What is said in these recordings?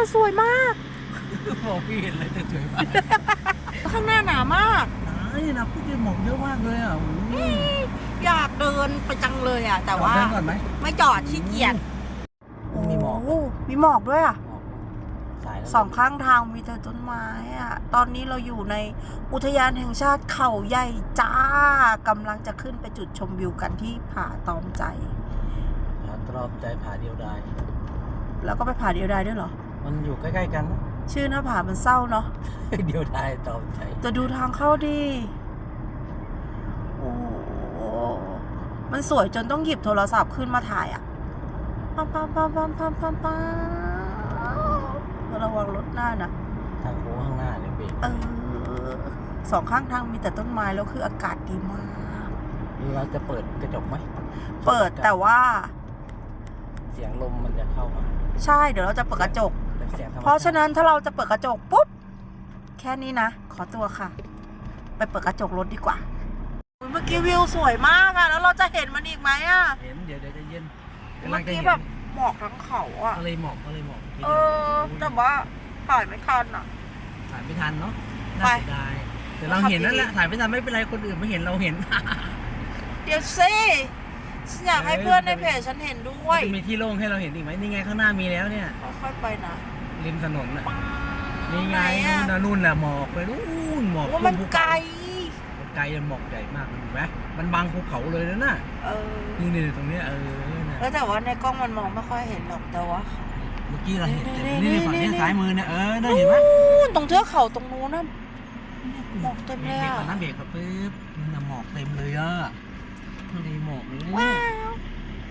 แต่สวยมาก มองไม่เห็นเลยแต่สวยมากข้างหน้าหนามากไหนนะพูดได้หมอกเยอะมากเลยอะโอ้โหอยากเดินไปจังเลยอะ แต่ว่าเดินก่อนไหมไม่จอดขี้เกียจมีหมอกโมีหมอกด้วยอะหมอกสายแล้วสองข้างทางมีแต่ต้นไม้อะตอนนี้เราอยู่ในอุทยานแห่งชาติเขาใหญ่จ้ากำลังจะขึ้นไปจุดชมวิวกันที่ผาตอมใจ ผาตรอมใจผาเดียวดายแล้วก็ไปผาเดียวดายด้วยเหรอ มันอยู่ใกล้ๆกันนะชื่อหน้าผามันเศร้าเนาะ เดียวดายตรอมใจจะดูทางเข้าดีโอ้โหมันสวยจนต้องหยิบโทรศัพท์ขึ้นมาถ่ายอะปั๊มปั๊มปั๊มปั๊มปั๊มปั๊มปั๊มระวังรถหน้านะ ทางโค้งข้างหน้าเนี่ยเบรกเออ สองข้างทางมีแต่ต้นไม้แล้วคืออากาศดีมาก เราจะเปิดกระจกไหมเปิดแต่ว่า เสียงลมมันจะเข้ามา ใช่ เดี๋ยวเราจะเปิดกระจกแต่ เสียงธมชติเพราะฉะนั้นถ้าเราจะเปิดกระจกปุ๊บ แค่นี้นะ ขอตัวค่ะ ไปเปิดกระจกรถดีกว่าอุ๊ยเมื่อกี้วิวสวยมากอะแล้วเราจะเห็นมันอีกไหมอะเห็นเดี๋ยวเดี๋ยวจะเย็นกำลัเมื่งอจะกี้เห็นแบบหมอกทั้งเขาอะทะเลหมอกทะเลหมอกเออแต่ว่าถ่ายไม่ทันอะถ่ายไม่ทันเนาะไปน่าเสียดายแต่เราเห็นนั่นแหละถ่ายไม่ทันไม่เป็นไรคนอื่นไม่เห็นเราเห็น เดี๋ยวสิฉันอยากให้เพื่อนในเพจฉันเห็นด้วยจะมีที่โล่งให้เราเห็นอีกไหมนี่ไงข้างหน้ามีแล้วเนี่ยค่อยๆไปนะ ริมถนนน่ะป๊านี่ไงหนนู่อะ นน่ะนู่นน่ะหมอกไปนู่นหมอกว่ามันขึ้ภูเขาไกลมันไกลอะหมอกใหญ่มากเห็นไหมมันบังภูเขาเลยนะน่ะเออ นี่นี่ตรงเนี้ยเออน่ะแล้วแต่ว่าในกล้องมันมองไม่ค่อยเห็นหรอกแต่ว่าเมื่อกี้เราเห็นนี่นี่นี่นี่ฝั่งนี่นี้นี่ซ้ายมือเนี่ยเออได้เห็นไหมนู่นตรงเทือกเขาตรงนู้นนะหมอกเต็มเลยเบรอะกก่อนนะเบรกก่อนปึ๊บนี่น่ะหมอกเต็มเลยอะทะเลหมอกเลยว้าเนี่ยว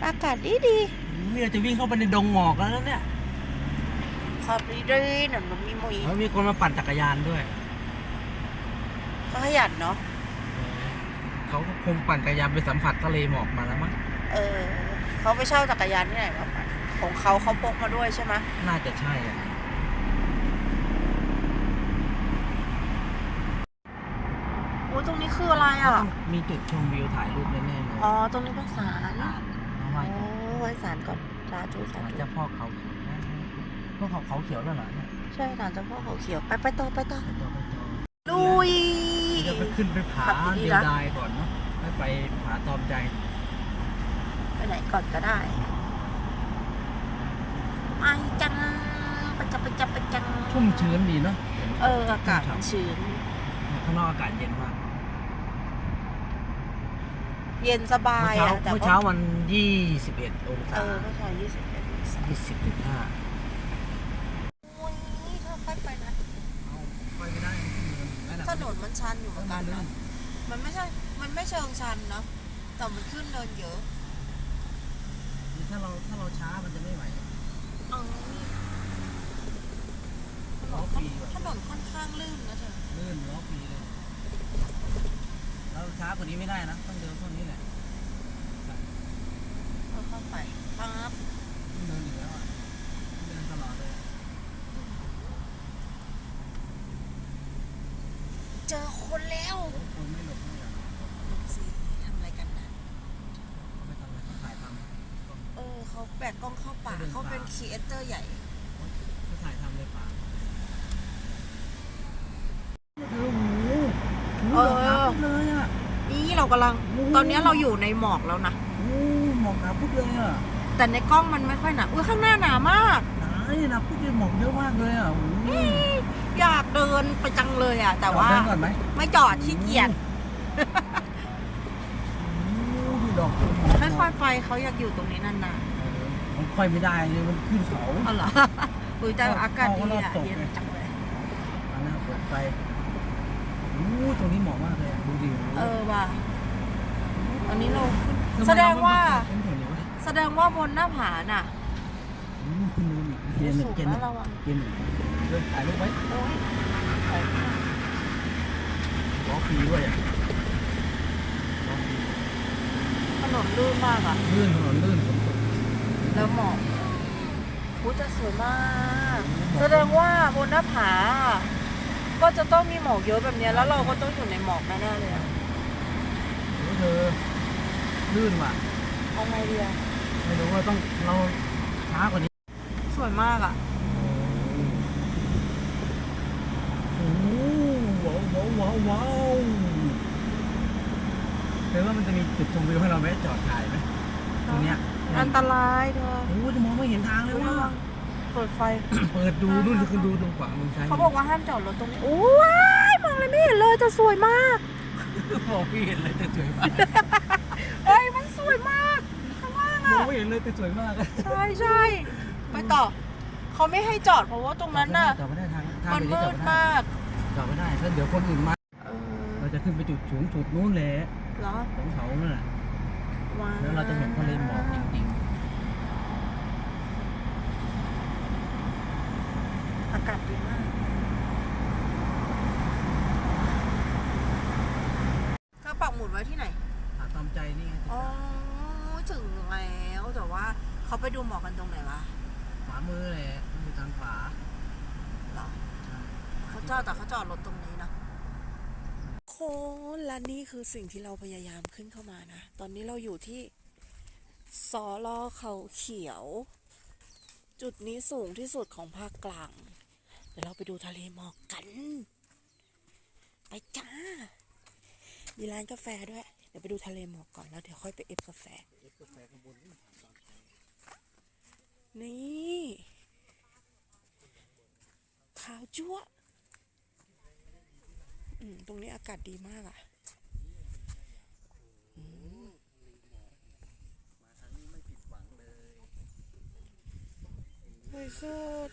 อากาศดีดีเนี่ยจะวิ่งเข้าไปในดงหมอกแล้วนะเนี่ย ขับดีดีหนังมันมีมุยแล้วมีคนมาปั่นจักรยานด้วยก็ขยันเนาะเขาก็คงปั่นจักรยานไปสัมผัสทะเลหมอกมาแล้วมั้งเออเขาไปเช่าจักรยานที่ไหนมาปั่นของเขาเขาพกมาด้วยใช่ไหมน่าจะใช่อะโอ้ตรงนี้คืออะไรอะ มีจุดชมวิวถ่ายรูปแน่ๆเลยอ๋อ ตรงนี้เป็นศาลอ่านเอาไว้โอ้ก่อนไว้ศาลก่อนสาธุสาศาลธุ เจ้าพ่อเขา เขียวพ่อเขาเขาเขียวแล้วเหรอเนี่ยใช่ศาลเจ้าพ่อเขาเขียวไปไปต่อไปต่อไปต่อไปต่อลุย เดี๋ยวไปขึ้นไปผาขับดีๆนะ เดียวดายก่อนเนาะไม่ไปผาตอมใจไปไหนก่อนก็ได้ไปจังไปจับไปจับไปจังชุ่มชื้นดีเนาะเอออากาศมันชื้น ข้างนอกอากาศเย็นมาก เย็นสบาเมื่อยเช้าอะแต่เมื่อเช้าวัน21องเอ็ดองศาอเมื่อเช้ายี่สิบเอ็ดองศา20ถึง5 โอ้ยถ้าค่อยไปนะ เอาไปไม่ได้ไม่ได้ ถ นนมันชันอยู่เหมือนกันลื่นะมันไม่ใช่ มันไม่เชิงชันเนอะแต่มันขึ้นเดินเยอะ ถ้าเราถ้าเราช้ามันจะไม่ไหวเออถนล้อนฟรีว่ะถนนค่อนข้างลื่นนะเธอลื่นล้อฟรีเลยเราช้ากว่านี้ไม่ได้นะ ต้องเดินเท่านี้แหละเราเข้าไปปั๊บต้องเดินอยู่แล้วอะเดินตลอดเลย เจอคนแล้วโอ้คนไม่หลบไม่หลบลูกซีทำอะไรกันนะไม่ทำอะไรเขาถ่ายทำเออเขาแบกกล้องเข้าป่าเขาเดินเขาเป็นป่าครีเอเตอร์ใหญ่ เขาถ่ายทำในป่าโอ้โหเออ หมอกหนาปุ๊บเลยอะนี่เรากำลังโอ้ตอนนี้เราอยู่ในหมอกแล้วนะ โอ้หมอกหนาปุ๊บเลยอะแต่ในกล้องมันไม่ค่อยหนาอุ้ยข้างหน้าหนามากหนาเนี่ยนะปุ๊บเลยหมอกเยอะมากเลยอะโอ้โหอยากเดิ นไปจังเลยอะ แต่ว่าเดินก่อนไหม ไม่จอดขี้เกียจโอ้โหดอกหมกค่อยๆไปเขาอยากอยู่ตรงนี้นานเออมันค่อยไม่ได้เลยมันขึ้นเขาๆเอาเหรออุ้ยแต่อากาศดีอะเอาเอาเย็นเอาจังเลย อันนั้นเปิดไฟโอ้โหตรงนี้เหมาะมากเลยอะดูดิเออว่ะตอนนี้เราขึ้นทำไมแสดงว่า เรไม่เป็นแถวนี้วะแสดงว่าบนหน้าผาน่ะอืมขึ้นนู่นอีกเกียร์หนึ่งสูงเกียร์หนึ่นะงระวัง เกียร์หนึ่งเริ่มถ่ายรูปไว้โอ้ย ล้อฟรีด้วยอะล้อฟรีถนนลื่นมากอะ ลื่นถนนลื่นฝนตกแล้วหมอกอุ้ยแต่สวยมาก แสดงว่าบนหน้าผา ก็จะต้องมีหมอกเยอะแบบเนี้ยแล้วเราก็ต้องอยู่ในหมอกแน่ๆเลยอะโอ้เธอลื่นว่ะ เอาไงดีอะไม่รู้ว่าต้องเราช้ากว่านี้ สวยมากอะ โอ้ ว้าวว้าวเธอว่ามันจะมีจุดชมวิวให้เราแวะจอดถ่ายไหมตรงเนี้ยอันตรายเธอโอ้จะมองไม่เห็นทางเลยว่าเปิดไฟ เปิดดูนู่นคือดูตรงขวามือซ้ายเขาบอกว่าห้ามจอดรถตรงนี้โอ้ยมองเลยไม่เห็นเลยแต่สวยมากบอกไม่เห็นเลยแต่สวยมากเฮ้ยมันสวยมากข้างล่างมองอะไม่เห็นเลยแต่สวยมากใช่ใช่ไปต่อเขาไม่ให้จอดเพราะว่าตรงนั้นน่ะจอดไม่ได้ทางทางมันไปมืจอดดไม่ได้มากจอดไม่ได้ถ้าเดี๋ยวคนอื่นมา เอเราอจะขึ้นไปจุดสูงสุดนู้นแหละเหรอของเขานั่นแหละว้าวแล้วเราจะเห็นทะเลหมอกจริงอากาศดีมากเธอปักหมุดไว้ที่ไหน ๆหาตามใจนี่ไงอ๋อ ถึงแล้วแต่ว่าเขาไปดูหมอกกันตรงไหนวะขวามือแหละอยู่ทางขวาเหรอ เขาจอดแต่เขาจอดรถตรงนี้นะโคนและนี่คือสิ่งที่เราพยายามขึ้นเข้ามานะ ตอนนี้เราอยู่ที่สอลอเขาเขียว จุดนี้สูงที่สุดของภาคกลาง เดี๋ยวเราไปดูทะเลหมอกกัน ไปจ้า มีร้านกาแฟด้วย เดี๋ยวไปดูทะเลหมอกก่อนแล้วเดี๋ยวค่อยไปเอฟกาแฟ นี่ ขาวจั๊ว ตรงนี้อากาศดีมากอะ่ะอืมเฮ้ยสุด